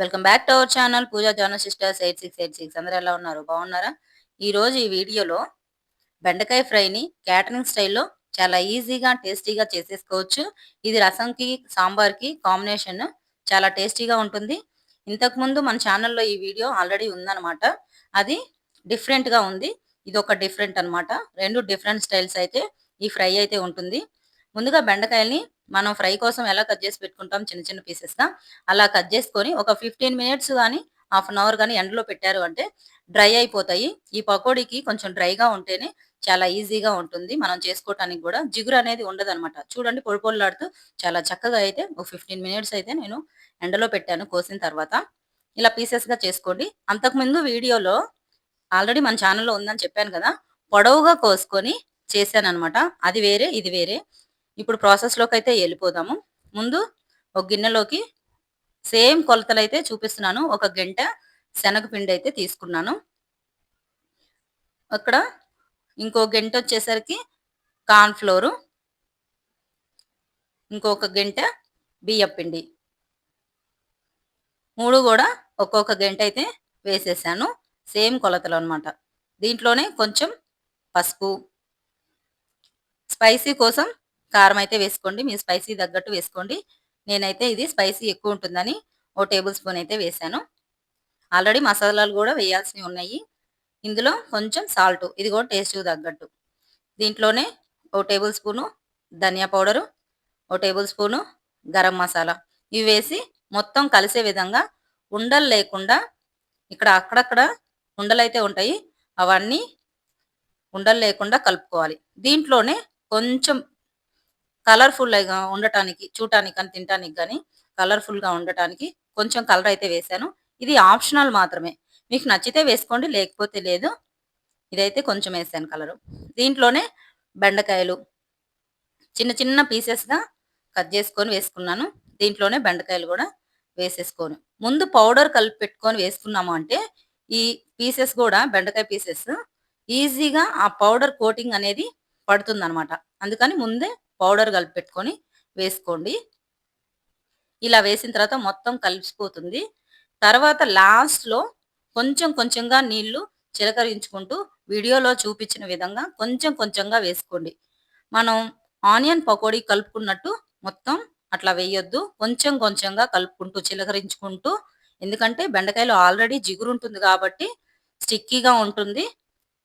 Welcome back to our channel Pooja జానల్ sisters eight six eight six. అందరూ ఎలా ఉన్నారు? బాగున్నారా? ఈ రోజు ఈ వీడియోలో బెండకాయ ఫ్రైని క్యాటరింగ్ స్టైల్లో చాలా ఈజీగా టేస్టీగా చేసేసుకోవచ్చు. ఇది రసంకి సాంబార్కి కాంబినేషన్ చాలా టేస్టీగా ఉంటుంది. ఇంతకుముందు మన ఛానల్లో ఈ వీడియో ఆల్రెడీ ఉందన్నమాట. అది డిఫరెంట్గా ఉంది. ఇది ఒక డిఫరెంట్ అన్నమాట. రెండు డిఫరెంట్ స్టైల్స్ అయితే ఈ ఫ్రై అయితే ఉంటుంది. ముందుగా బెండకాయల్ని మనం ఫ్రై కోసం ఎలా కట్ చేసి పెట్టుకుంటాం చిన్న చిన్న పీసెస్గా అలా కట్ చేసుకొని ఒక ఫిఫ్టీన్ మినిట్స్ కానీ హాఫ్ అన్ అవర్ కానీ ఎండలో పెట్టారు అంటే డ్రై అయిపోతాయి. ఈ పకోడీకి కొంచెం డ్రైగా ఉంటేనే చాలా ఈజీగా ఉంటుంది. మనం చేసుకోవటానికి కూడా జిగురు అనేది ఉండదు అనమాట చూడండి పొడి పొడిలాడుతూ చాలా చక్కగా అయితే ఒక ఫిఫ్టీన్ మినిట్స్ అయితే నేను ఎండలో పెట్టాను కోసిన తర్వాత. ఇలా పీసెస్గా చేసుకోండి. అంతకుముందు వీడియోలో ఆల్రెడీ మన ఛానల్లో ఉందని చెప్పాను కదా పొడవుగా కోసుకొని చేశాను అనమాట అది వేరే ఇది వేరే. ఇప్పుడు ప్రాసెస్లోకి అయితే వెళ్ళిపోదాము. ముందు ఒక గిన్నెలోకి సేమ్ కొలతలు అయితే చూపిస్తున్నాను. ఒక గంట శనగపిండి అయితే తీసుకున్నాను. అక్కడ ఇంకో గంట వచ్చేసరికి కార్న్ ఫ్లోరు ఇంకొక గంట బియ్యం పిండి. మూడు కూడా ఒక్కొక్క గంట అయితే వేసేసాను. సేమ్ కొలతలు అనమాట దీంట్లోనే కొంచెం పసుపు. స్పైసీ కోసం కారం అయితే వేసుకోండి మీ స్పైసీ తగ్గట్టు వేసుకోండి. నేనైతే ఇది స్పైసీ ఎక్కువ ఉంటుందని ఓ టేబుల్ స్పూన్ అయితే వేసాను ఆల్రెడీ మసాలాలు కూడా వేయాల్సినవి ఉన్నాయి. ఇందులో కొంచెం సాల్ట్ ఇది కూడా టేస్ట్ తగ్గట్టు. దీంట్లోనే ఓ టేబుల్ స్పూను ధనియా పౌడరు ఓ టేబుల్ స్పూను గరం మసాలా. ఇవి వేసి మొత్తం కలిసే విధంగా ఉండలు లేకుండా ఇక్కడ అక్కడక్కడ ఉండలు అయితే ఉంటాయి అవన్నీ ఉండలు లేకుండా కలుపుకోవాలి. దీంట్లోనే కొంచెం కలర్ఫుల్గా ఉండటానికి చూడటానికి కానీ తినటానికి కానీ కలర్ఫుల్గా ఉండటానికి కొంచెం కలర్ అయితే వేసాను ఇది ఆప్షనల్ మాత్రమే. మీకు నచ్చితే వేసుకోండి లేకపోతే లేదు. ఇదైతే కొంచెం వేసాను కలరు దీంట్లోనే బెండకాయలు. చిన్న చిన్న పీసెస్గా కట్ చేసుకొని వేసుకున్నాను. దీంట్లోనే బెండకాయలు కూడా వేసేసుకొని. ముందు పౌడర్ కలిపి పెట్టుకొని వేసుకున్నాము అంటే ఈ పీసెస్ కూడా బెండకాయ పీసెస్ ఈజీగా ఆ పౌడర్ కోటింగ్ అనేది పడుతుంది అనమాట అందుకని ముందే పౌడర్ కలిపి పెట్టుకొని వేసుకోండి. ఇలా వేసిన తర్వాత మొత్తం కలిసిపోతుంది. తర్వాత లాస్ట్లో కొంచెం కొంచెంగా నీళ్ళు చిలకరించుకుంటూ వీడియోలో చూపించిన విధంగా కొంచెం కొంచెంగా వేసుకోండి. మనం ఆనియన్ పకోడీ కలుపుకున్నట్టు మొత్తం అట్లా వేయొద్దు. కొంచెం కొంచెంగా కలుపుకుంటూ చిలకరించుకుంటూ ఎందుకంటే బెండకాయలో ఆల్రెడీ జిగురు ఉంటుంది కాబట్టి స్టిక్కీగా ఉంటుంది.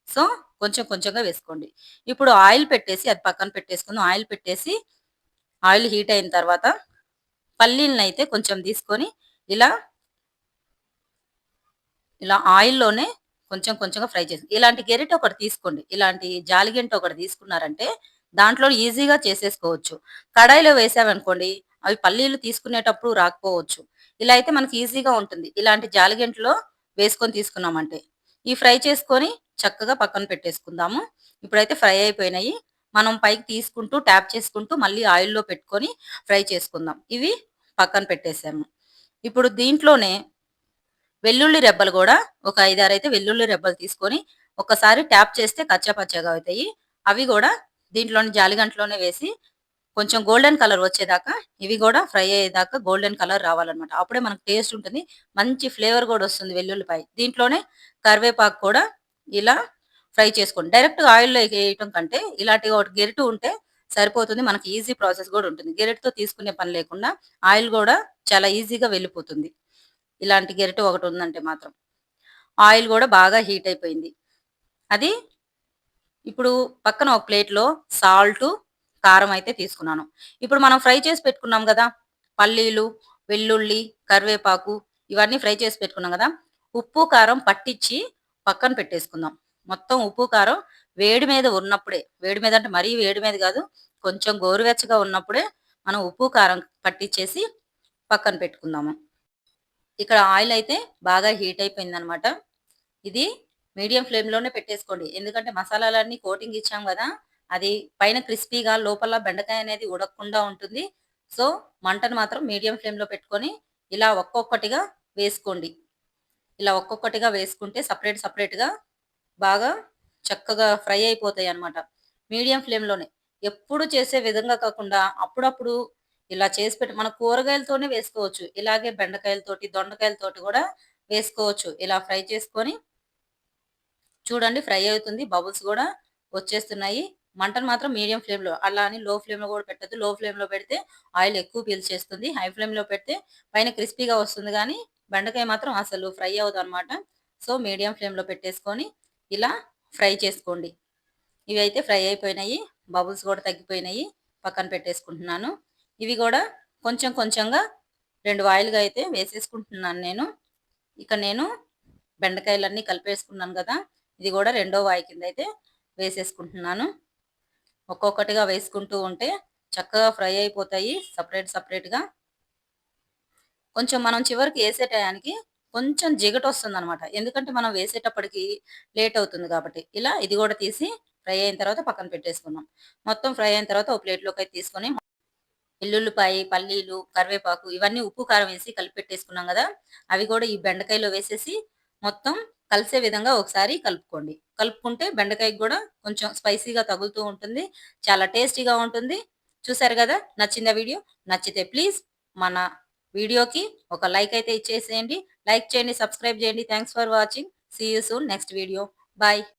సో కొంచెం కొంచెంగా వేసుకోండి. ఇప్పుడు ఆయిల్ పెట్టేసి అది పక్కన పెట్టేసుకుందాం. ఆయిల్ పెట్టేసి ఆయిల్ హీట్ అయిన తర్వాత పల్లీలను అయితే కొంచెం తీసుకొని ఇలా ఇలా ఆయిల్లోనే కొంచెం కొంచెంగా ఫ్రై చేసి ఇలాంటి గెరిట ఒకటి తీసుకోండి. ఇలాంటి జాలిగంట ఒకటి తీసుకున్నారంటే దాంట్లో ఈజీగా చేసేసుకోవచ్చు. కడాయిలో వేసామనుకోండి అవి పల్లీలు తీసుకునేటప్పుడు రాకపోవచ్చు. ఇలా అయితే మనకి ఈజీగా ఉంటుంది. ఇలాంటి జాలిగంటలో వేసుకొని తీసుకున్నామంటే. ఈ ఫ్రై చేసుకొని చక్కగా పక్కన పెట్టేసుకుందాము. ఇప్పుడైతే ఫ్రై అయిపోయినాయి. మనం పైకి తీసుకుంటూ ట్యాప్ చేసుకుంటూ మళ్ళీ ఆయిల్లో పెట్టుకొని ఫ్రై చేసుకుందాం. ఇవి పక్కన పెట్టేసాము. ఇప్పుడు దీంట్లోనే వెల్లుల్లి రెబ్బలు కూడా ఒక ఐదారు అయితే వెల్లుల్లి రెబ్బలు తీసుకొని ఒకసారి ట్యాప్ చేస్తే కచ్చపచ్చగా అవుతాయి. అవి కూడా దీంట్లోని జాలిగంటలోనే వేసి కొంచెం గోల్డెన్ కలర్ వచ్చేదాకా ఇవి కూడా ఫ్రై అయ్యేదాకా గోల్డెన్ కలర్ రావాలన్నమాట. అప్పుడే మనకు టేస్ట్ ఉంటుంది మంచి ఫ్లేవర్ కూడా వస్తుంది వెల్లుల్లిపాయ. దీంట్లోనే కరివేపాకు కూడా ఇలా ఫ్రై చేసుకోండి. డైరెక్ట్ ఆయిల్లో వేయటం కంటే ఇలాంటి ఒకటి గెరిటు ఉంటే సరిపోతుంది మనకి ఈజీ ప్రాసెస్ కూడా ఉంటుంది. గెరిటితో తీసుకునే పని లేకుండా ఆయిల్ కూడా చాలా ఈజీగా వెళ్ళిపోతుంది. ఇలాంటి గెరిట ఒకటి ఉందంటే మాత్రం. ఆయిల్ కూడా బాగా హీట్ అయిపోయింది. అది ఇప్పుడు పక్కన ఒక ప్లేట్లో సాల్టు కారం అయితే తీసుకున్నాను. ఇప్పుడు మనం ఫ్రై చేసి పెట్టుకున్నాం కదా పల్లీలు వెల్లుల్లి కరివేపాకు ఇవన్నీ ఫ్రై చేసి పెట్టుకున్నాం కదా ఉప్పు కారం పట్టించి పక్కన పెట్టేసుకుందాం. మొత్తం ఉప్పు కారం వేడి మీద ఉన్నప్పుడే వేడి మీద అంటే మరీ వేడి మీద కాదు కొంచెం గోరువెచ్చగా ఉన్నప్పుడే మనం ఉప్పు కారం పట్టించేసి పక్కన పెట్టుకుందాము. ఇక్కడ ఆయిల్ అయితే బాగా హీట్ అయిపోయింది అనమాట ఇది మీడియం ఫ్లేమ్లోనే పెట్టేసుకోండి. ఎందుకంటే మసాలాలన్నీ కోటింగ్ ఇచ్చాం కదా అది పైన క్రిస్పీగా లోపల బెండకాయ అనేది ఉడకకుండా ఉంటుంది. సో మంటను మాత్రం మీడియం ఫ్లేమ్లో పెట్టుకొని ఇలా ఒక్కొక్కటిగా వేసుకోండి. ఇలా ఒక్కొక్కటిగా వేసుకుంటే సపరేట్ సపరేట్గా బాగా చక్కగా ఫ్రై అయిపోతాయి అనమాట మీడియం ఫ్లేమ్లోనే. ఎప్పుడు చేసే విధంగా కాకుండా అప్పుడప్పుడు ఇలా చేసి పెట్టి మన కూరగాయలతోనే వేసుకోవచ్చు. ఇలాగే బెండకాయలతోటి దొండకాయలతోటి కూడా వేసుకోవచ్చు. ఇలా ఫ్రై చేసుకొని చూడండి ఫ్రై అవుతుంది. బబుల్స్ కూడా వచ్చేస్తున్నాయి. మంటను మాత్రం మీడియం ఫ్లేమ్లో అలా అని లో ఫ్లేమ్లో కూడా పెట్టద్దు. లో ఫ్లేమ్లో పెడితే ఆయిల్ ఎక్కువ పీల్చేస్తుంది హై ఫ్లేమ్లో పెడితే పైన క్రిస్పీగా వస్తుంది కానీ బెండకాయ మాత్రం అసలు ఫ్రై అవ్వదు అనమాట సో మీడియం ఫ్లేమ్లో పెట్టేసుకొని ఇలా ఫ్రై చేసుకోండి. ఇవి అయితే ఫ్రై అయిపోయినాయి. బబుల్స్ కూడా తగ్గిపోయినాయి. పక్కన పెట్టేసుకుంటున్నాను. ఇవి కూడా కొంచెం కొంచెంగా రెండు వాయిల్గా అయితే వేసేసుకుంటున్నాను నేను. ఇక నేను బెండకాయలన్నీ కలిపేసుకున్నాను కదా. ఇది కూడా రెండో వాయి కింద అయితే వేసేసుకుంటున్నాను. ఒక్కొక్కటిగా వేసుకుంటూ ఉంటే చక్కగా ఫ్రై అయిపోతాయి సపరేట్ సపరేట్గా. కొంచెం మనం చివరికి వేసే టయానికి కొంచెం జిగట వస్తుంది అనమాట ఎందుకంటే మనం వేసేటప్పటికి లేట్ అవుతుంది కాబట్టి. ఇలా ఇది కూడా తీసి ఫ్రై అయిన తర్వాత పక్కన పెట్టేసుకున్నాం మొత్తం ఫ్రై అయిన తర్వాత ఒక ప్లేట్లోకి అయితే తీసుకొని ఎల్లుల్లిపాయ పల్లీలు కరివేపాకు ఇవన్నీ ఉప్పు కారం వేసి కలిపి పెట్టేసుకున్నాం కదా. అవి కూడా ఈ బెండకాయలో వేసేసి మొత్తం కలిసే విధంగా ఒకసారి కలుపుకోండి. కలుపుకుంటే బెండకాయకి కూడా కొంచెం స్పైసీగా తగులుతూ ఉంటుంది. చాలా టేస్టీగా ఉంటుంది. చూసారు కదా? నచ్చిందా వీడియో? నచ్చితే ప్లీజ్ మన వీడియోకి ఒక లైక్ అయితే ఇచ్చేసేయండి. లైక్ చేయండి సబ్స్క్రైబ్ చేయండి. Thanks for watching see you soon next video bye